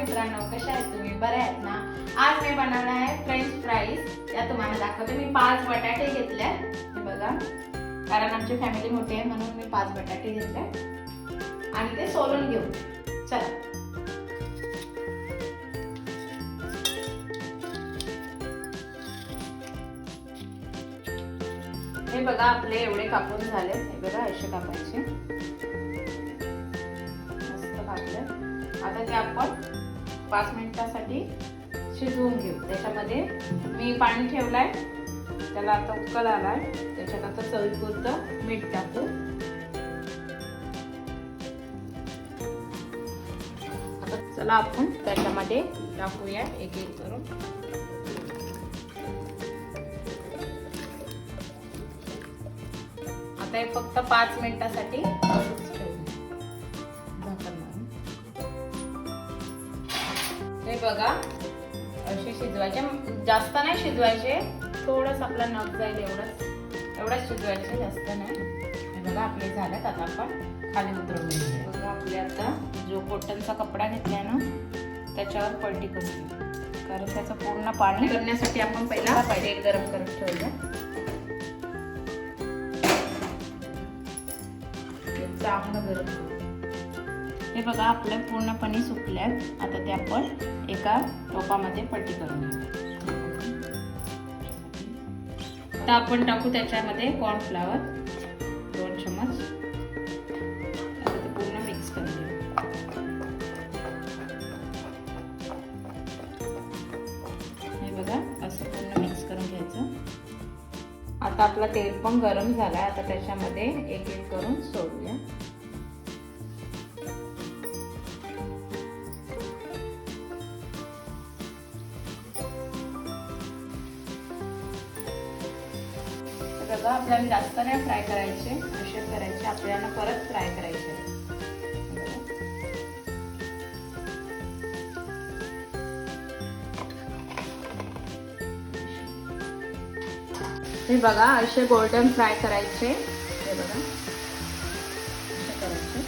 मित्रांनो कशा आहेत तुम्ही? बऱ्या आहेत ना? आज मी बनवणार आहे फ्रेंच फ्राईज या तुम्हाला दाखवते. मी पाच बटाटे घेतले हे बघा. कारण आमची फॅमिली मोठी आहे म्हणून मी पाच बटाटे घेतले आणि ते सोलून घेऊ. चला. हे बघा आपले एवढे कापून झाले. हे बघा असे कापायचे. मस्त कापले. आता ते आपण पाच मिनिटासाठी शिजवून घेऊ. त्याच्यामध्ये मी पाणी ठेवलं आहे त्याला आता उकल आहे त्याच्यात आता चवीपुरतं मीठ टाकू. आता चला आपण त्याच्यामध्ये टाकूया एक एक करून. आता हे फक्त पाच मिनिटासाठी हे बघा. असे शिजवायचे. जास्त नाही शिजवायचे. थोडंच आपला नग जाईल एवढंच. एवढंच शिजवायचे जास्त नाही. हे बघा आपले झाल्यात आता आपण. खाली उतरवून घेऊ. बघा आपले आता जो कॉटनचा कपडा घेतलाय ना त्याच्यावर पलटी करून कारण त्याचं पूर्ण पाणी करण्यासाठी आपण पहिला पाहिजे गरम करत ठेवलं. चांगलं गरम करू हे बघा आपलं पूर्णपणे सुकल्यात आता ते आपण एका टोपामध्ये पट्टी करून आता आपण टाकू त्याच्यामध्ये कॉर्नफ्लावर दोन चमच आता ते पूर्ण मिक्स करून घेऊ. हे बघा असं पूर्ण मिक्स करून घ्यायचं. आता आपला तेल पण गरम झालाय. आता त्याच्यामध्ये एक एक करून सोडूया बघा आपल्याला जास्त नाही फ्राय करायचे असे करायचे आपल्याला परत फ्राय करायचे. हे बघा असे गोल्डन फ्राय करायचे. हे बघा. करायचे.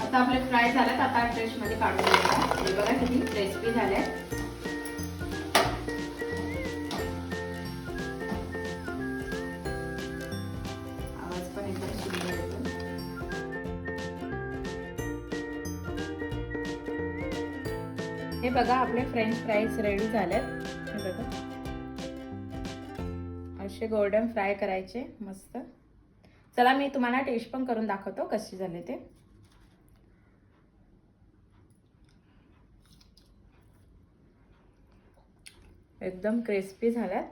आता आपले फ्राय झालेत आता ड्रेसमध्ये काढून घेऊया. हे बघा किती क्रिस्पी झाले हे बघा आपले फ्रेंच फ्राईज रेडी झालेत. हे बघा. असे गोल्डन फ्राय करायचे मस्त. चला मी तुम्हाला टेस्ट पण करून दाखवतो कसे झाले ते. एकदम क्रिस्पी झाल्यात.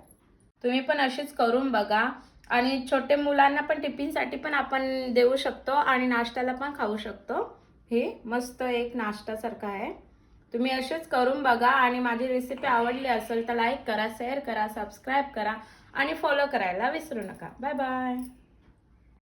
तुम्ही पण अशीच करून बघा. आणि छोटे मुलांना पण टिफिनसाठी पण आपण देऊ शकतो आणि नाश्त्याला पण खाऊ शकतो. हे मस्त एक नाश्त्यासारखं आहे. तुम्ही असेच करून बघा आणि माझी रेसिपी आवडली असेल तर लाईक करा शेअर करा सबस्क्राईब करा आणि फॉलो करायला विसरू नका. Bye bye